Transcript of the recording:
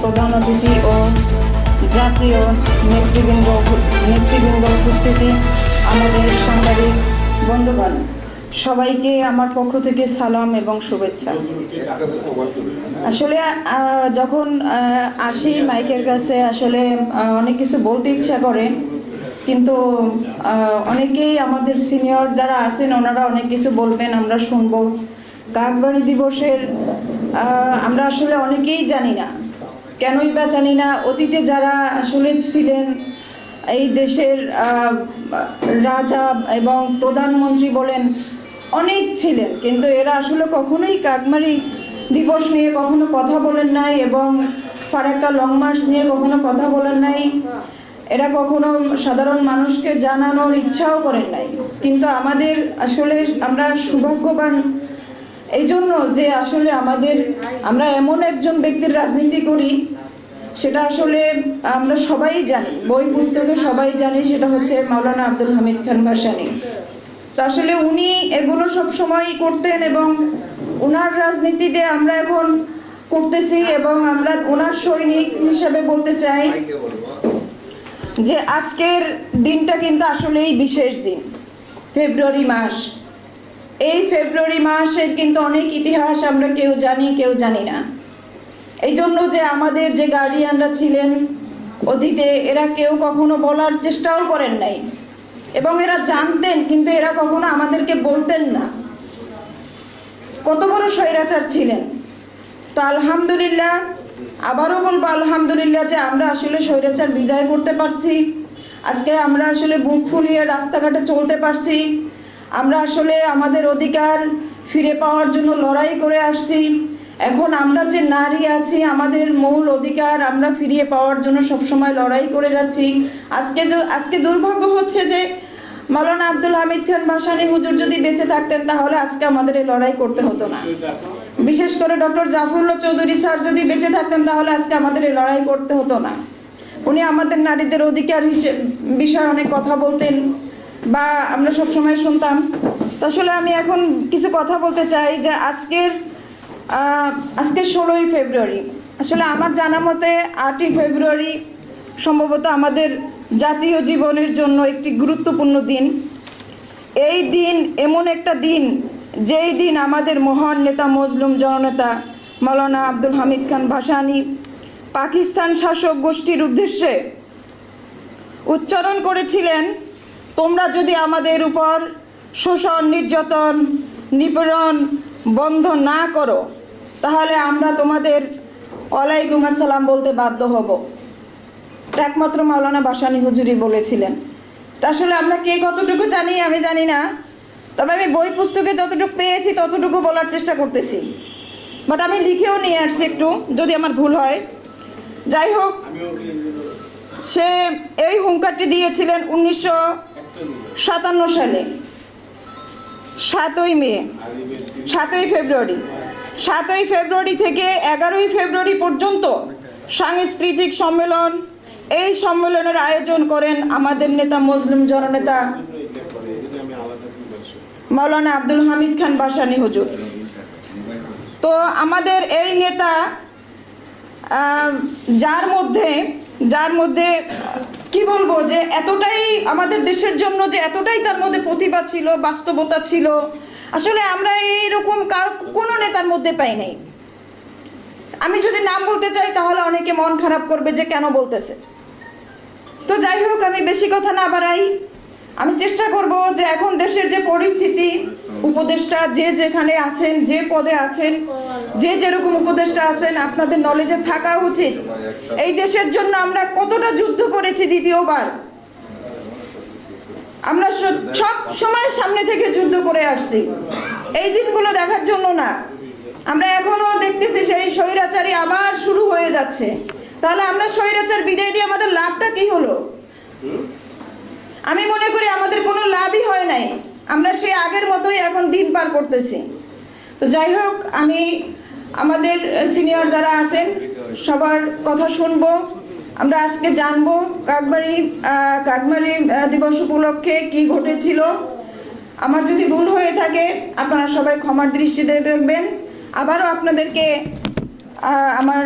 প্রধান অতিথি ও জাতীয় নেতৃবৃন্দ নেতৃবৃন্দ উপস্থিতি, আমাদের সাংবাদিক বন্ধুগণ, সবাইকে আমার পক্ষ থেকে সালাম এবং শুভেচ্ছা। আসলে যখন আসি মাইকের কাছে, আসলে অনেক কিছু বলতে ইচ্ছা করে, কিন্তু অনেকেই আমাদের সিনিয়র যারা আছেন, ওনারা অনেক কিছু বলবেন, আমরা শুনব। কাকবাড়ি দিবসের আমরা আসলে অনেকেই জানি না। কেনই বা জানি না, অতীতে যারা আসলে ছিলেন এই দেশের রাজা এবং প্রধানমন্ত্রী বলেন, অনেক ছিলেন, কিন্তু এরা আসলে কখনোই কাকমারি দিবস নিয়ে কখনো কথা বলেন নাই এবং ফারাক্কা লং মার্চ নিয়ে কখনো কথা বলেন নাই। এরা কখনো সাধারণ মানুষকে জানানোর ইচ্ছাও করেন নাই। কিন্তু আমাদের আসলে আমরা সৌভাগ্যবান এই জন্য যে আসলে আমাদের, আমরা এমন একজন ব্যক্তির রাজনীতি করি সেটা আসলে আমরা সবাই জানি, বই পুস্তকে সবাই জানি, সেটা হচ্ছে মাওলানা আব্দুল হামিদ খান ভাসানী। তো আসলে উনি এগুলো সব সময়ই করতেন এবং ওনার রাজনীতিতে আমরা এখন করতেছি এবং আমরা ওনার সৈনিক হিসাবে বলতে চাই যে আজকের দিনটা কিন্তু আসলেই বিশেষ দিন, ফেব্রুয়ারি মাস। এই ফেব্রুয়ারি মাসের কিন্তু অনেক ইতিহাস আমরা কেউ জানি কেউ জানি না। এই জন্য যে আমাদের যে গার্ডিয়ানরা ছিলেন অতীতে, এরা কেউ কখনো বলার চেষ্টাও করেন নাই। এবং এরা জানতেন, কিন্তু এরা কখনো আমাদেরকে বলতেন না। কত বড় স্বৈরাচার ছিলেন। তো আলহামদুলিল্লাহ, আবারও বলব আলহামদুলিল্লাহ যে আমরা আসলে স্বৈরাচার বিদায় করতে পারছি। আজকে আমরা আসলে বুক ফুলিয়ে রাস্তাঘাটে চলতে পারছি। আমরা আসলে আমাদের অধিকার ফিরে পাওয়ার জন্য লড়াই করে আসছি। এখন আমরা যে নারী আছি, আমাদের মূল অধিকার আমরা ফিরিয়ে পাওয়ার জন্য সবসময় লড়াই করে যাচ্ছি। আজকে আজকে দুর্ভাগ্য হচ্ছে যে মাওলানা আব্দুল হামিদ খান ভাসানী হুজুর যদি বেঁচে থাকতেন, তাহলে আজকে আমাদের এই লড়াই করতে হতো না। বিশেষ করে ডক্টর জাফরুল্লাহ চৌধুরী স্যার যদি বেঁচে থাকতেন, তাহলে আজকে আমাদের এই লড়াই করতে হতো না। উনি আমাদের নারীদের অধিকার হিসেবে বিষয়ে অনেক কথা বলতেন বা আমরা সব সময় শুনতাম। আসলে আমি এখন কিছু কথা বলতে চাই যে আজকের আজকে ষোলোই ফেব্রুয়ারি। আসলে আমার জানা মতে আটই ফেব্রুয়ারি সম্ভবত আমাদের জাতীয় জীবনের জন্য একটি গুরুত্বপূর্ণ দিন। এই দিন এমন একটা দিন, যেই দিন আমাদের মহান নেতা মজলুম জননেতা মৌলানা আব্দুল হামিদ খান ভাসানি পাকিস্তান শাসক গোষ্ঠীর উদ্দেশ্যে উচ্চারণ করেছিলেন, তোমরা যদি আমাদের উপর শোষণ, নির্যাতন, নিপীড়ন বন্ধ না করো তাহলে আমরা তোমাদের ওয়ালাইকুম আসসালাম বলতে বাধ্য হব। একমাত্র মাওলানা বাসানি হুজুরি বলেছিলেন। তা আসলে আমরা কে কতটুকু জানি আমি জানি না তবে আমি বই পুস্তকে যতটুকু পেয়েছি ততটুকু বলার চেষ্টা করতেছি। বাট আমি লিখেও নিয়ে আসছি একটু যদি আমার ভুল হয়। যাই হোক সে এই হুঙ্কারটি দিয়েছিলেন উনিশশো সাতান্ন সালে। সাতই মে, সাতই ফেব্রুয়ারি। সাতই ফেব্রুয়ারি থেকে এগারোই ফেব্রুয়ারি পর্যন্ত সাংস্কৃতিক সম্মেলন। এই সম্মেলনের আয়োজন করেন আমাদের নেতা মুসলিম জননেতা মৌলানা আব্দুল হামিদ খান বাসানি হুজুর। তো আমাদের এই নেতা যার মধ্যে যার মধ্যে কি বলব যে এতটাই আমাদের দেশের জন্য যে এতটাই তার মধ্যে প্রতিভা ছিল, বাস্তবতা ছিল, আসলে আমরা এইরকম কার কোনো নেতার মধ্যে পাই নাই। আমি যদি নাম বলতে চাই, তাহলে অনেকে মন খারাপ করবে যে কেন বলতেছে। তো যাই হোক, আমি বেশি কথা না বাড়াই। আমি চেষ্টা করব যে এখন দেশের যে পরিস্থিতি, উপদেষ্টা যে যেখানে আছেন, যে পদে আছেন, যে যেরকম উপদেষ্টা আছেন, আপনাদের নলেজে থাকা উচিত। এই দেশের জন্য আমরা কতটা যুদ্ধ করেছি দ্বিতীয়বার। আমরা সব সময় সামনে থেকে যুদ্ধ করে আসছি। এই দিনগুলো দেখার জন্য না। আমরা এখনও দেখতেছি সেই স্বৈরাচারী আবার শুরু হয়ে যাচ্ছে। তাহলে আমরা স্বৈরাচার বিদায় দিয়ে আমাদের লাভটা কি হলো? আমি মনে করি আমাদের কোনো লাভই হয় নাই। আমরা সেই আগের মতোই এখন দিন পার করতেছি। তো যাই হোক, আমি আমাদের সিনিয়র যারা আছেন, সবার কথা শুনব। আমরা আজকে জানব কাকবাড়ি কাকবাড়ি দিবস উপলক্ষে কি ঘটেছিল। আমার যদি ভুল হয়ে থাকে, আপনারা সবাই ক্ষমার দৃষ্টিতে দেখবেন। আবারও আপনাদেরকে আমার